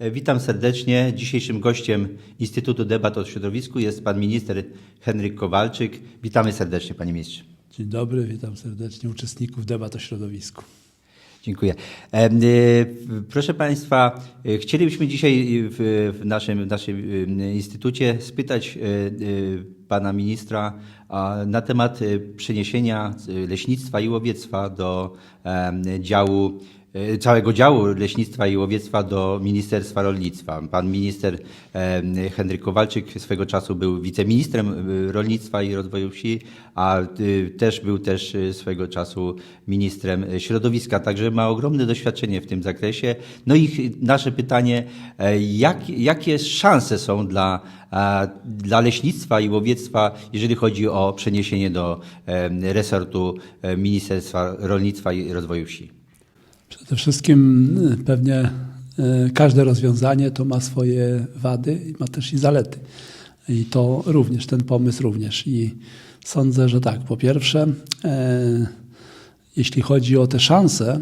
E, Witam serdecznie. Dzisiejszym gościem Instytutu Debat o Środowisku jest pan minister Henryk Kowalczyk. Witamy serdecznie, panie ministrze. Dzień dobry, witam serdecznie uczestników debat o środowisku. Dziękuję. Em, e, Proszę Państwa, e, chcielibyśmy dzisiaj w, naszym, w naszym e, instytucie spytać e, e, Pana Ministra na temat e, przeniesienia e, leśnictwa i łowiectwa do działu e, całego działu leśnictwa i łowiectwa do Ministerstwa Rolnictwa. Pan minister em, Henryk Kowalczyk swego czasu był wiceministrem e, rolnictwa i rozwoju wsi, a e, też był też e, swego czasu ministrem e, środowiska, także ma ogromne doświadczenie w tym zakresie. No i nasze pytanie, e, jak, jakie szanse są dla, dla leśnictwa i łowiectwa, jeżeli chodzi o przeniesienie do resortu e, Ministerstwa Rolnictwa i Rozwoju Wsi? Przede wszystkim y, pewnie y, każde rozwiązanie to ma swoje wady i ma też i zalety. I to również, ten pomysł również. I sądzę, że tak, po pierwsze, e, jeśli chodzi o te szanse,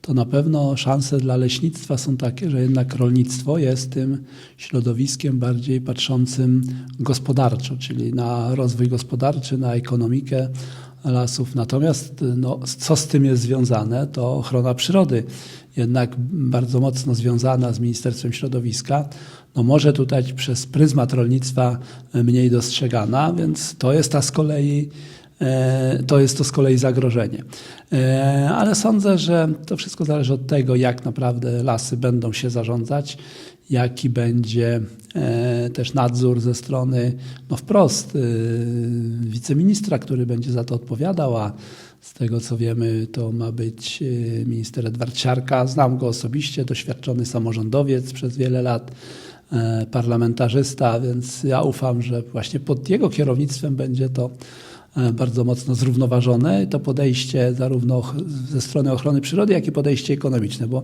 to na pewno szanse dla leśnictwa są takie, że jednak rolnictwo jest tym środowiskiem bardziej patrzącym gospodarczo, czyli na rozwój gospodarczy, na ekonomikę lasów. Natomiast no, co z tym jest związane, to ochrona przyrody, jednak bardzo mocno związana z Ministerstwem Środowiska. No może tutaj przez pryzmat rolnictwa mniej dostrzegana, więc to jest ta z kolei E, to jest to z kolei zagrożenie. E, Ale sądzę, że to wszystko zależy od tego, jak naprawdę lasy będą się zarządzać, jaki będzie e, też nadzór ze strony no wprost e, wiceministra, który będzie za to odpowiadał, a z tego co wiemy, to ma być e, minister Edward Siarka. Znam go osobiście, doświadczony samorządowiec przez wiele lat parlamentarzysta, więc ja ufam, że właśnie pod jego kierownictwem będzie to bardzo mocno zrównoważone. To podejście zarówno ze strony ochrony przyrody, jak i podejście ekonomiczne, bo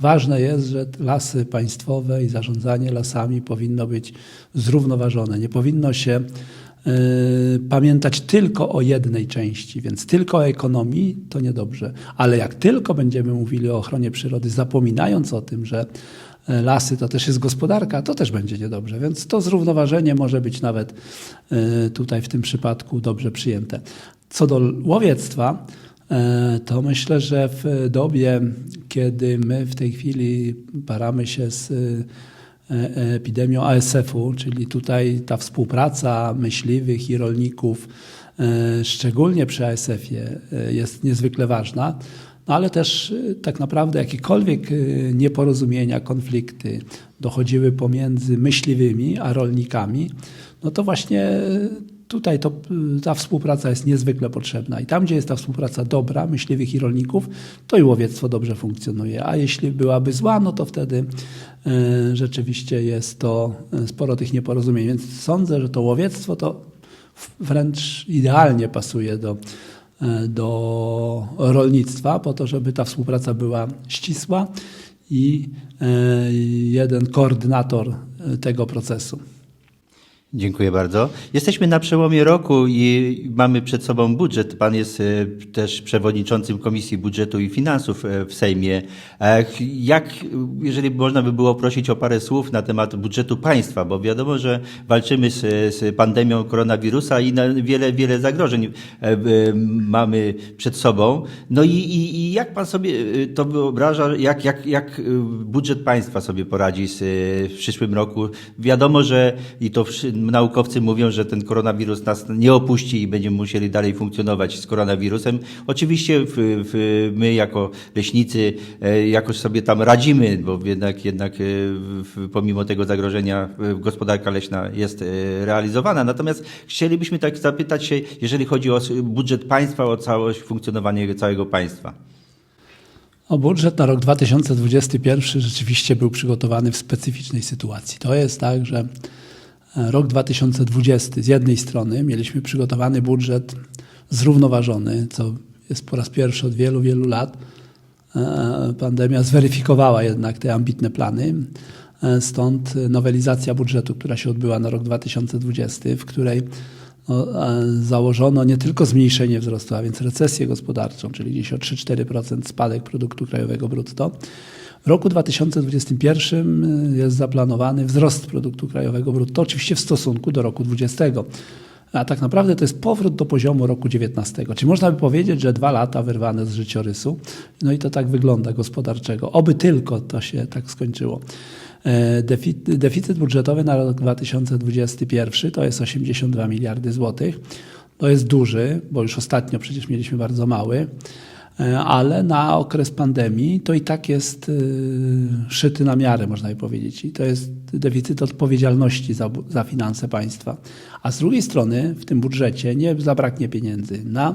ważne jest, że lasy państwowe i zarządzanie lasami powinno być zrównoważone. Nie powinno się e, pamiętać tylko o jednej części, więc tylko o ekonomii to niedobrze. Ale jak tylko będziemy mówili o ochronie przyrody, zapominając o tym, że e, lasy to też jest gospodarka, to też będzie niedobrze. Więc to zrównoważenie może być nawet e, tutaj w tym przypadku dobrze przyjęte. Co do łowiectwa, e, to myślę, że w dobie, kiedy my w tej chwili paramy się z e, epidemią ASF-u, czyli tutaj ta współpraca myśliwych i rolników, e, szczególnie przy ASF-ie, e, jest niezwykle ważna. No ale też e, tak naprawdę jakiekolwiek e, nieporozumienia, konflikty dochodziły pomiędzy myśliwymi a rolnikami, no to właśnie e, tutaj to, ta współpraca jest niezwykle potrzebna. I tam, gdzie jest ta współpraca dobra, myśliwych i rolników, to i łowiectwo dobrze funkcjonuje. A jeśli byłaby zła, no to wtedy e, rzeczywiście jest to sporo tych nieporozumień. Więc sądzę, że to łowiectwo to wręcz idealnie pasuje do, do rolnictwa, po to, żeby ta współpraca była ścisła i e, jeden koordynator e, tego procesu. Dziękuję bardzo. Jesteśmy na przełomie roku i mamy przed sobą budżet. Pan jest e, też przewodniczącym Komisji Budżetu i Finansów e, w Sejmie. Jak, jeżeli można by było prosić o parę słów na temat budżetu państwa, bo wiadomo, że walczymy z, z pandemią koronawirusa i wiele, wiele zagrożeń e, mamy przed sobą. No i, i, i jak pan sobie to wyobraża, jak, jak, jak budżet państwa sobie poradzi z, w przyszłym roku? Wiadomo, że i to naukowcy mówią, że ten koronawirus nas nie opuści i będziemy musieli dalej funkcjonować z koronawirusem. Oczywiście w, w, my jako leśnicy e, jakoś sobie tam radzimy, bo jednak, jednak e, pomimo tego zagrożenia e, gospodarka leśna jest realizowana. Natomiast chcielibyśmy tak zapytać się, jeżeli chodzi o budżet państwa, o całość funkcjonowanie całego państwa. O budżet na rok 2021 rzeczywiście był przygotowany w specyficznej sytuacji. To jest tak, że rok 2020 z jednej strony mieliśmy przygotowany budżet zrównoważony, co jest po raz pierwszy od wielu, wielu lat. E, Pandemia zweryfikowała jednak te ambitne plany. E, Stąd nowelizacja budżetu, która się odbyła na rok 2020, w której no, e, założono nie tylko zmniejszenie wzrostu, a więc recesję gospodarczą, czyli gdzieś o 3-4% spadek produktu krajowego brutto. W roku 2021 jest zaplanowany wzrost produktu krajowego brutto, oczywiście w stosunku do roku 2020. A tak naprawdę to jest powrót do poziomu roku 19. Czyli można by powiedzieć, że dwa lata wyrwane z życiorysu. No i to tak wygląda gospodarczego. Oby tylko to się tak skończyło. E, defi- Deficyt budżetowy na rok 2021 to jest 82 miliardy złotych. To jest duży, bo już ostatnio przecież mieliśmy bardzo mały, ale na okres pandemii to i tak jest y, szyty na miarę, można by powiedzieć. I to jest deficyt odpowiedzialności za, za finanse państwa. A z drugiej strony w tym budżecie nie zabraknie pieniędzy na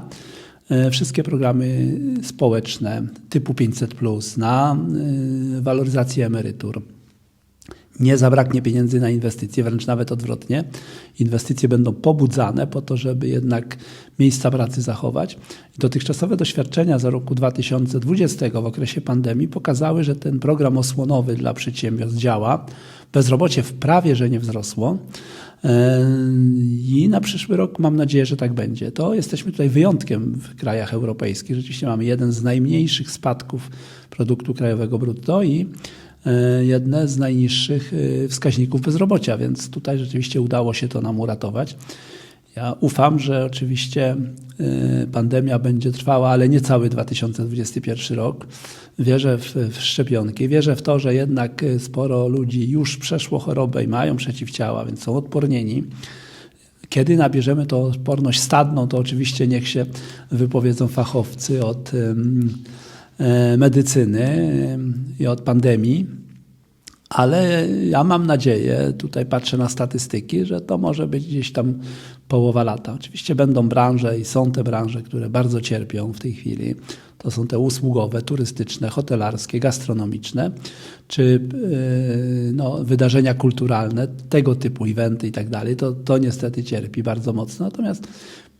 e, wszystkie programy społeczne typu 500, na waloryzację emerytur. Nie zabraknie pieniędzy na inwestycje, wręcz nawet odwrotnie. Inwestycje będą pobudzane po to, żeby jednak miejsca pracy zachować. Dotychczasowe doświadczenia za roku 2020 w okresie pandemii pokazały, że ten program osłonowy dla przedsiębiorstw działa. Bezrobocie wprawie, że nie wzrosło. I na przyszły rok mam nadzieję, że tak będzie. To jesteśmy tutaj wyjątkiem w krajach europejskich. Rzeczywiście mamy jeden z najmniejszych spadków produktu krajowego brutto i jedne z najniższych e, wskaźników bezrobocia, więc tutaj rzeczywiście udało się to nam uratować. Ja ufam, że oczywiście e, pandemia będzie trwała, ale nie cały 2021 rok. Wierzę w, w szczepionki, wierzę w to, że jednak e, sporo ludzi już przeszło chorobę i mają przeciwciała, więc są odpornieni. Kiedy nabierzemy tą odporność stadną, to oczywiście niech się wypowiedzą fachowcy od e, medycyny em, i od pandemii. Ale ja mam nadzieję, tutaj patrzę na statystyki, że to może być gdzieś tam połowa lata. Oczywiście będą branże i są te branże, które bardzo cierpią w tej chwili. To są te usługowe, turystyczne, hotelarskie, gastronomiczne, czy yy, no, wydarzenia kulturalne, tego typu eventy i tak dalej. To, to niestety cierpi bardzo mocno. Natomiast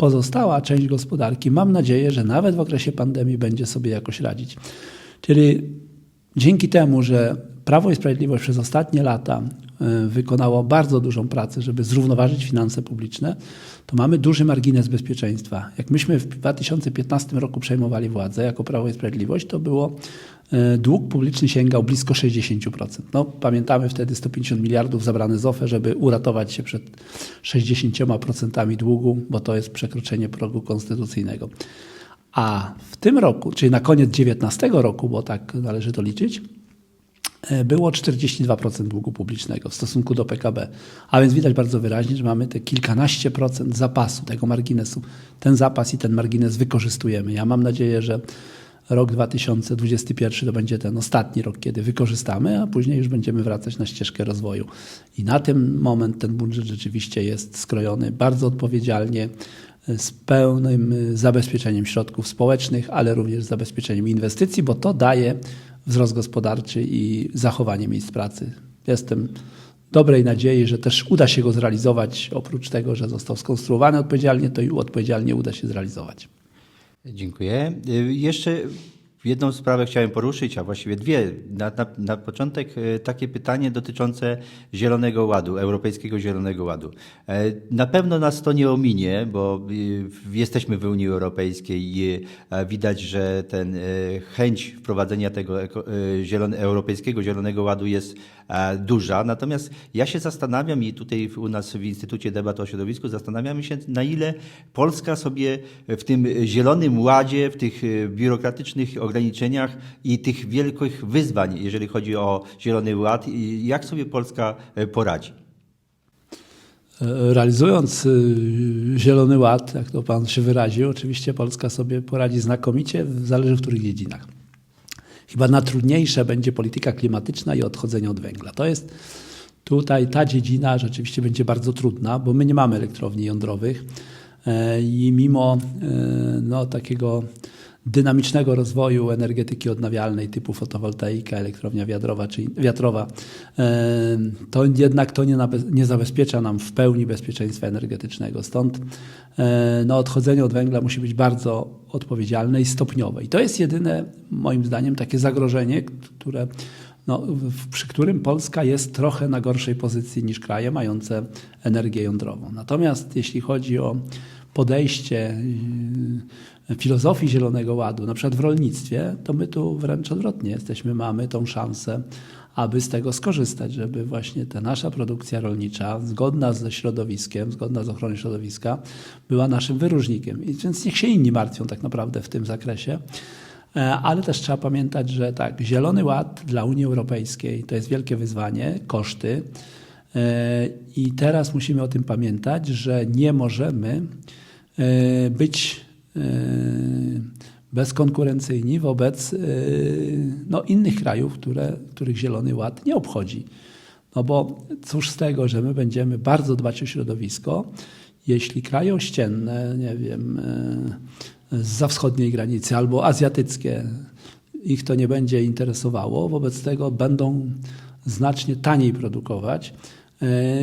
pozostała część gospodarki, mam nadzieję, że nawet w okresie pandemii będzie sobie jakoś radzić. Czyli Dzięki temu, że Prawo i Sprawiedliwość przez ostatnie lata y, wykonało bardzo dużą pracę, żeby zrównoważyć finanse publiczne, to mamy duży margines bezpieczeństwa. Jak myśmy w 2015 roku przejmowali władzę jako Prawo i Sprawiedliwość, to było dług publiczny sięgał blisko 60%. No, pamiętamy wtedy 150 miliardów zabrane z OFE, żeby uratować się przed 60% długu, bo to jest przekroczenie progu konstytucyjnego. A w tym roku, czyli na koniec 2019 roku, bo tak należy to liczyć, e, było 42% długu publicznego w stosunku do PKB. A więc widać bardzo wyraźnie, że mamy te kilkanaście procent zapasu, tego marginesu. Ten zapas i ten margines wykorzystujemy. Ja mam nadzieję, że rok 2021 to będzie ten ostatni rok, kiedy wykorzystamy, a później już będziemy wracać na ścieżkę rozwoju. I na ten moment ten budżet rzeczywiście jest skrojony bardzo odpowiedzialnie, z pełnym zabezpieczeniem środków społecznych, ale również zabezpieczeniem inwestycji, bo to daje wzrost gospodarczy i zachowanie miejsc pracy. Jestem dobrej nadziei, że też uda się go zrealizować. Oprócz tego, że został skonstruowany odpowiedzialnie, to i odpowiedzialnie uda się zrealizować. Dziękuję. Y, Jeszcze jedną sprawę chciałem poruszyć, a właściwie dwie. Na, na, na początek e, takie pytanie dotyczące Zielonego Ładu, Europejskiego Zielonego Ładu. E, Na pewno nas to nie ominie, bo w- jesteśmy w Unii Europejskiej i e, widać, że ten e, chęć wprowadzenia tego e, zielone, Europejskiego Zielonego Ładu jest e, duża. Natomiast ja się zastanawiam i tutaj u nas w Instytucie Debat o Środowisku zastanawiamy się, na ile Polska sobie w tym Zielonym Ładzie, w tych e, biurokratycznych ograniczeniach i tych wielkich wyzwań, jeżeli chodzi o Zielony Ład, jak sobie Polska e, poradzi. E, Realizując y, Zielony Ład, jak to Pan się wyraził, oczywiście Polska sobie poradzi znakomicie, zależy w których dziedzinach. Chyba najtrudniejsze będzie polityka klimatyczna i odchodzenie od węgla. To jest tutaj ta dziedzina rzeczywiście będzie bardzo trudna, bo my nie mamy elektrowni jądrowych e, i mimo e, no, takiego dynamicznego rozwoju energetyki odnawialnej typu fotowoltaika, elektrownia wiatrowa, czy wiatrowa, to jednak to nie, nie zabezpiecza nam w pełni bezpieczeństwa energetycznego. Stąd e, no, odchodzenie od węgla musi być bardzo odpowiedzialne i stopniowe. I to jest jedyne, moim zdaniem, takie zagrożenie, które no, przy którym Polska jest trochę na gorszej pozycji niż kraje mające energię jądrową. Natomiast jeśli chodzi o podejście yy, filozofii Zielonego Ładu, na przykład w rolnictwie, to my tu wręcz odwrotnie jesteśmy, mamy tą szansę, aby z tego skorzystać, żeby właśnie ta nasza produkcja rolnicza, zgodna ze środowiskiem, zgodna z ochroną środowiska, była naszym wyróżnikiem. I więc niech się inni martwią tak naprawdę w tym zakresie. E, Ale też trzeba pamiętać, że tak, Zielony Ład dla Unii Europejskiej to jest wielkie wyzwanie, koszty. E, I teraz musimy o tym pamiętać, że nie możemy e, być bezkonkurencyjni wobec no, innych krajów, które, których Zielony Ład nie obchodzi. No bo cóż z tego, że my będziemy bardzo dbać o środowisko, jeśli kraje ościenne, nie wiem, za wschodniej granicy albo azjatyckie, ich to nie będzie interesowało, wobec tego będą znacznie taniej produkować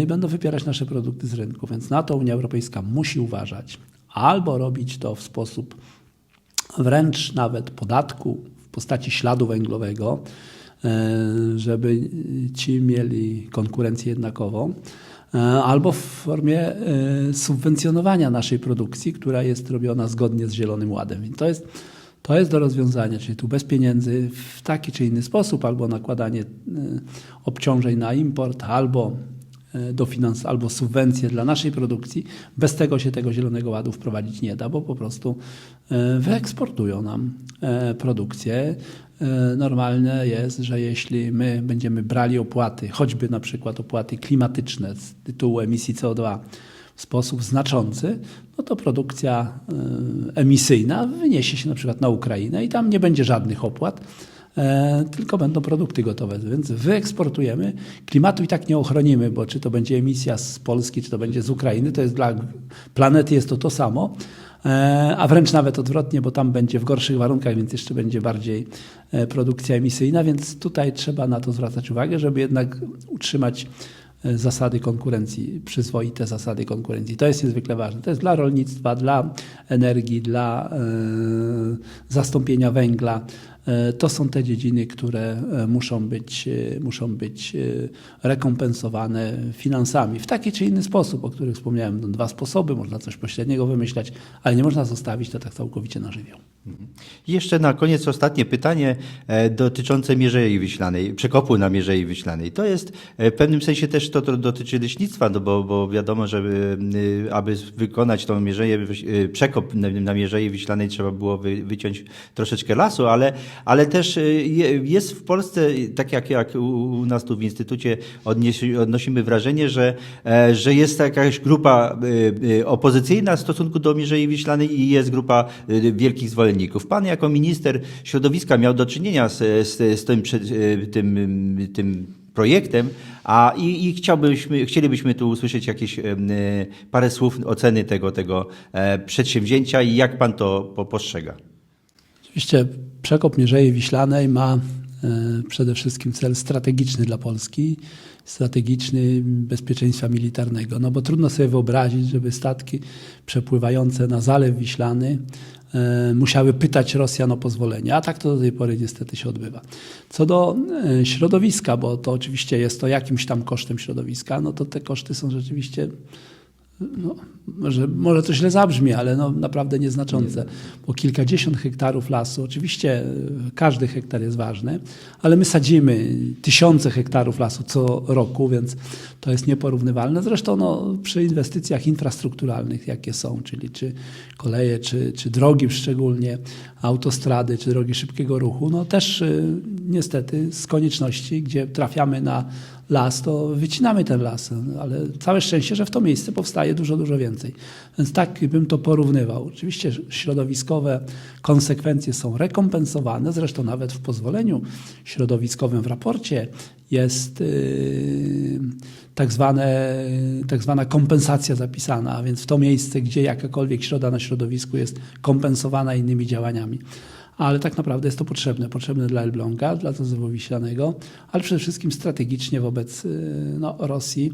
i będą wypierać nasze produkty z rynku. Więc na to Unia Europejska musi uważać. Albo robić to w sposób wręcz nawet podatku w postaci śladu węglowego, żeby ci mieli konkurencję jednakową, albo w formie subwencjonowania naszej produkcji, która jest robiona zgodnie z Zielonym Ładem. I to jest, to jest do rozwiązania, czyli tu bez pieniędzy w taki czy inny sposób, albo nakładanie obciążeń na import, albo dofinans, albo subwencje dla naszej produkcji. Bez tego się tego Zielonego Ładu wprowadzić nie da, bo po prostu wyeksportują nam produkcję. Normalne jest, że jeśli my będziemy brali opłaty, choćby na przykład opłaty klimatyczne z tytułu emisji CO2 w sposób znaczący, no to produkcja emisyjna wyniesie się na przykład na Ukrainę i tam nie będzie żadnych opłat, tylko będą produkty gotowe. Więc wyeksportujemy. Klimatu i tak nie ochronimy, bo czy to będzie emisja z Polski, czy to będzie z Ukrainy, to jest dla planety jest to to samo a wręcz nawet odwrotnie, bo tam będzie w gorszych warunkach, więc jeszcze będzie bardziej produkcja emisyjna, więc tutaj trzeba na to zwracać uwagę, żeby jednak utrzymać zasady konkurencji, przyzwoite zasady konkurencji. To jest niezwykle ważne. To jest dla rolnictwa, dla energii, dla zastąpienia węgla. To są te dziedziny, które muszą być, muszą być rekompensowane finansami w taki czy inny sposób, o których wspomniałem. No, dwa sposoby, można coś pośredniego wymyślać, ale nie można zostawić to tak całkowicie na żywioł. I jeszcze na koniec ostatnie pytanie e, dotyczące Mierzei Wiślanej, przekopu na Mierzei Wiślanej. To jest e, w pewnym sensie też to, to dotyczy leśnictwa, no bo, bo wiadomo, że e, aby wykonać tą mierzeję, przekop na, Mierzei Wiślanej trzeba było wy, wyciąć troszeczkę lasu, ale, ale też je, jest w Polsce, tak jak, jak u, nas tu w Instytucie odnosimy wrażenie, że, że jest jakaś grupa opozycyjna w stosunku do Mierzei Wiślanej i jest grupa wielkich zwolenników. Pan jako minister środowiska miał do czynienia z, z, z tym, tym, tym projektem, a i, i chciałbyśmy, chcielibyśmy tu usłyszeć jakieś e, parę słów oceny tego, tego e, przedsięwzięcia i jak pan to po, postrzega. Oczywiście przekop Mierzei Wiślanej ma e, przede wszystkim cel strategiczny dla Polski, strategiczny bezpieczeństwa militarnego. No bo trudno sobie wyobrazić, żeby statki przepływające na Zalew Wiślany musiały pytać Rosjan o pozwolenie, a tak to do tej pory niestety się odbywa. Co do środowiska, bo to oczywiście jest to jakimś tam kosztem środowiska, no to te koszty są rzeczywiście no, może, może to źle zabrzmi, ale no, naprawdę nieznaczące, bo kilkadziesiąt hektarów lasu, oczywiście każdy hektar jest ważny, ale my sadzimy tysiące hektarów lasu co roku, więc to jest nieporównywalne. Zresztą no, przy inwestycjach infrastrukturalnych, jakie są, czyli czy koleje, czy, czy drogi szczególnie, autostrady, czy drogi szybkiego ruchu, no też niestety z konieczności, gdzie trafiamy na las, to wycinamy ten las, ale całe szczęście, że w to miejsce powstaje dużo, dużo więcej. Więc tak bym to porównywał. Oczywiście środowiskowe konsekwencje są rekompensowane, zresztą nawet w pozwoleniu środowiskowym w raporcie jest yy, tak, zwane, tak zwana kompensacja zapisana, a więc w to miejsce, gdzie jakakolwiek środa na środowisku jest kompensowana innymi działaniami ale tak naprawdę jest to potrzebne. Potrzebne dla Elbląga, dla Zazowu Wiślanego, ale przede wszystkim strategicznie wobec no, Rosji,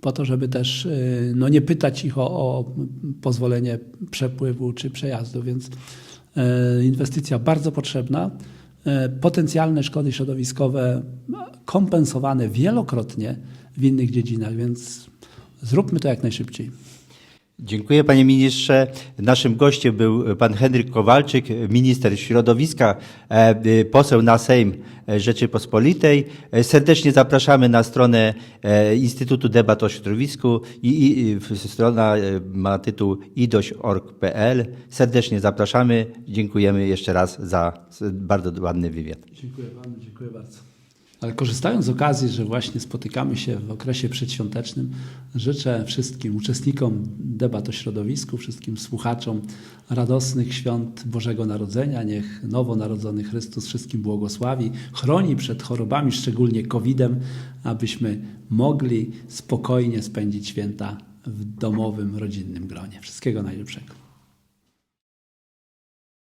po to, żeby też no, nie pytać ich o, o pozwolenie przepływu czy przejazdu, więc inwestycja bardzo potrzebna. potencjalne szkody środowiskowe kompensowane wielokrotnie w innych dziedzinach, więc zróbmy to jak najszybciej. Dziękuję panie ministrze. Naszym gościem był pan Henryk Kowalczyk, minister środowiska, e, e, poseł na Sejm Rzeczypospolitej. E, Serdecznie zapraszamy na stronę Instytutu Debat o Środowisku i, i strona ma tytuł idoś.org.pl. Serdecznie zapraszamy. Dziękujemy jeszcze raz za bardzo ładny wywiad. Dziękuję panu, dziękuję bardzo. Ale korzystając z okazji, że właśnie spotykamy się w okresie przedświątecznym, życzę wszystkim uczestnikom debat o środowisku, wszystkim słuchaczom radosnych świąt Bożego Narodzenia. Niech nowonarodzony Chrystus wszystkim błogosławi, chroni przed chorobami, szczególnie COVID-em, abyśmy mogli spokojnie spędzić święta w domowym, rodzinnym gronie. Wszystkiego najlepszego.